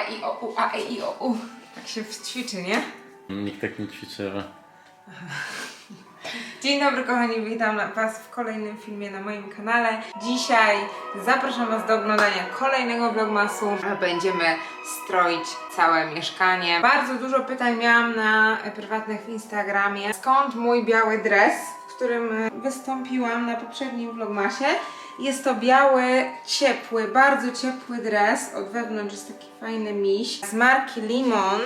A, i, o, u, a, i, o, u. Tak się ćwiczy, nie? Nikt tak nie ćwiczy. Dzień dobry kochani, witam Was w kolejnym filmie na moim kanale. Dzisiaj zapraszam Was do oglądania kolejnego vlogmasu. Będziemy stroić całe mieszkanie. Bardzo dużo pytań miałam na prywatnych w Instagramie. Skąd mój biały dres, w którym e, wystąpiłam na poprzednim vlogmasie. Jest to biały, ciepły, bardzo ciepły dres. Od wewnątrz jest taki fajny miś z marki Limon.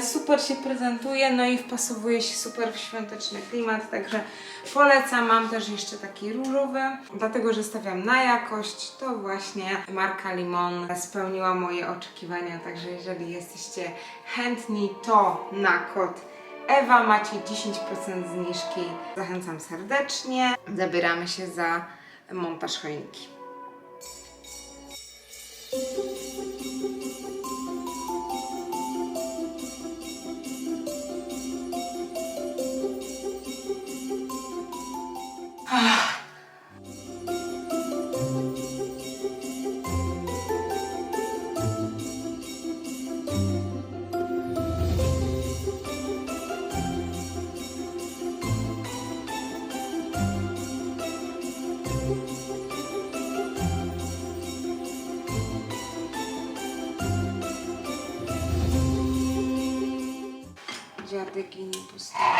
Super się prezentuje, no i wpasowuje się super w świąteczny klimat, także polecam. Mam też jeszcze taki różowy, dlatego że stawiam na jakość. To właśnie marka Limon spełniła moje oczekiwania, także jeżeli jesteście chętni, to na kod Ewa macie 10% zniżki. Zachęcam serdecznie. Zabieramy się za montaż choinki. Dziadygi nie postawić.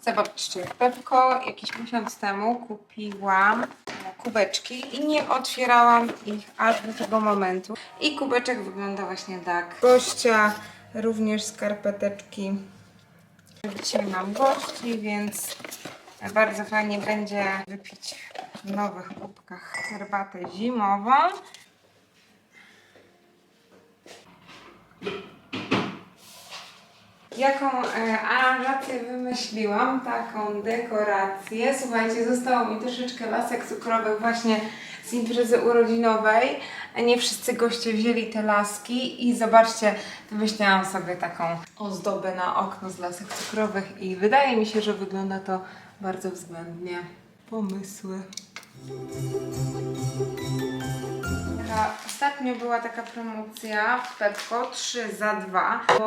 Zobaczcie, Pepko jakiś miesiąc temu kupiłam kubeczki i nie otwierałam ich aż do tego momentu. I kubeczek wygląda właśnie tak. Gościa, również skarpeteczki. Dzisiaj mam gości, więc bardzo fajnie będzie wypić w nowych kubkach herbatę zimową. Jaką e, aranżację wymyśliłam, taką dekorację. Słuchajcie, zostało mi troszeczkę lasek cukrowych właśnie z imprezy urodzinowej. Nie wszyscy goście wzięli te laski i zobaczcie, wymyśliłam sobie taką ozdobę na okno z lasek cukrowych i wydaje mi się, że wygląda to bardzo względnie. Pomysły. Taka, ostatnio była taka promocja w Pepko 3 za 2, bo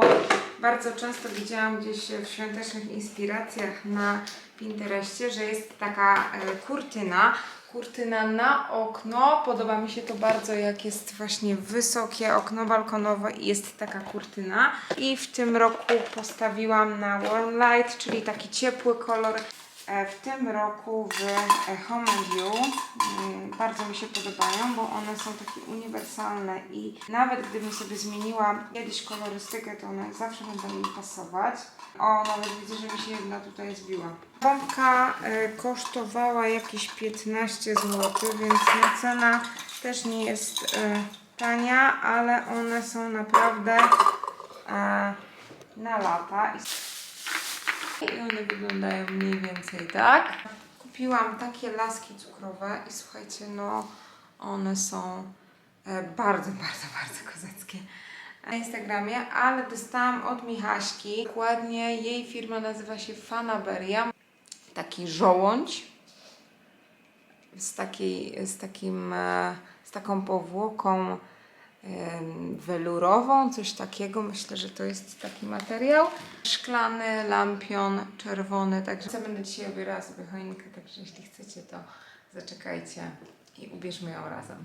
bardzo często widziałam gdzieś w świątecznych inspiracjach na Pinterestie, że jest taka e, kurtyna. Kurtyna na okno. Podoba mi się to bardzo, jak jest właśnie wysokie okno balkonowe i jest taka kurtyna. I w tym roku postawiłam na warm light, czyli taki ciepły kolor. E, W tym roku w e, Home You mm, bardzo mi się podobają, bo one są takie uniwersalne i nawet gdybym sobie zmieniła kiedyś kolorystykę, to one zawsze będą mi pasować. O, nawet widzę, że mi się jedna tutaj zbiła. Pompka e, kosztowała jakieś 15 zł, więc no, cena też nie jest tania, ale one są naprawdę na lata. I one wyglądają mniej więcej tak. Kupiłam takie laski cukrowe i słuchajcie, no one są e, bardzo, bardzo, bardzo kozackie na Instagramie, ale dostałam od Michaśki. Dokładnie jej firma nazywa się Fanaberia. Taki żołądź z, takiej, z, takim, e, z taką powłoką welurową, coś takiego. Myślę, że to jest taki materiał. Szklany, lampion, czerwony. Także ja będę dzisiaj obierała sobie choinkę, także jeśli chcecie, to zaczekajcie i ubierzmy ją razem.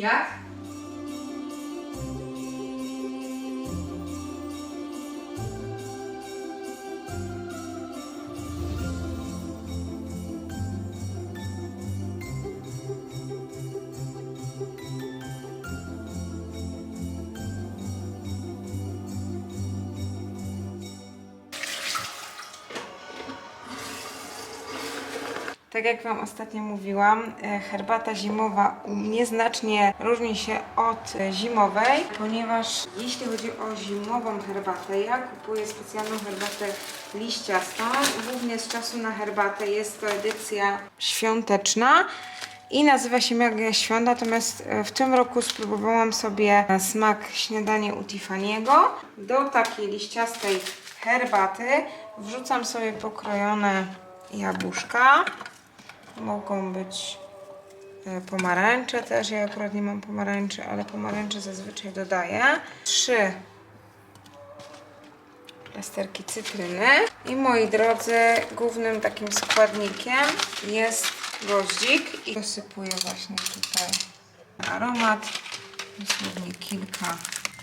Jak? Tak jak Wam ostatnio mówiłam, e, herbata zimowa u mnie znacznie różni się od zimowej, ponieważ jeśli chodzi o zimową herbatę, ja kupuję specjalną herbatę liściastą, głównie z czasu na herbatę. Jest to edycja świąteczna i nazywa się Magia Świąt, natomiast e, w tym roku spróbowałam sobie smak śniadanie u Tiffany'ego. Do takiej liściastej herbaty wrzucam sobie pokrojone jabłuszka. Mogą być e, pomarańcze też, ja akurat nie mam pomarańczy, ale pomarańcze zazwyczaj dodaję. Trzy plasterki cytryny. I moi drodzy, głównym takim składnikiem jest goździk i dosypuję właśnie tutaj aromat. Dosłownie kilka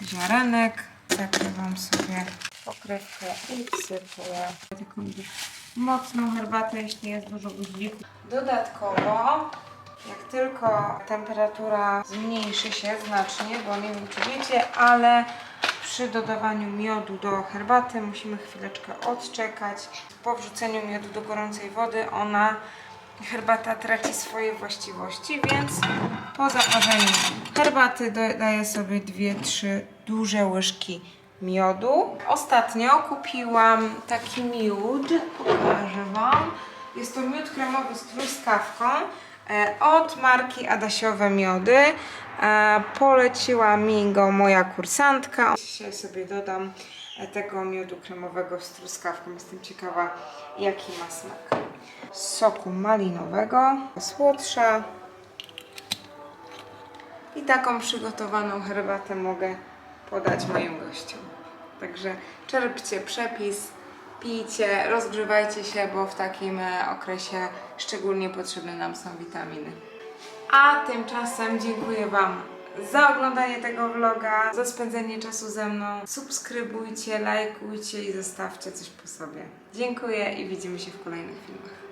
ziarenek. Zakrywam sobie pokrywkę i wsypuję taką mocną herbatę, jeśli jest dużo goździku. Dodatkowo jak tylko temperatura zmniejszy się znacznie, bo nie wiem czy wiecie, ale przy dodawaniu miodu do herbaty musimy chwileczkę odczekać. Po wrzuceniu miodu do gorącej wody ona, herbata traci swoje właściwości, więc po zaparzeniu herbaty dodaję sobie 2-3 duże łyżki miodu. Ostatnio kupiłam taki miód, pokażę Wam. Jest to miód kremowy z truskawką e, od marki Adasiowe Miody. E, Poleciła mi go moja kursantka. Dzisiaj sobie dodam e, tego miodu kremowego z truskawką. Jestem ciekawa, jaki ma smak. Soku malinowego, słodsza. I taką przygotowaną herbatę mogę podać moim gościom. Także czerpcie przepis, pijcie, rozgrzewajcie się, bo w takim e, okresie szczególnie potrzebne nam są witaminy. A tymczasem dziękuję Wam za oglądanie tego vloga, za spędzenie czasu ze mną. Subskrybujcie, lajkujcie i zostawcie coś po sobie. Dziękuję i widzimy się w kolejnych filmach.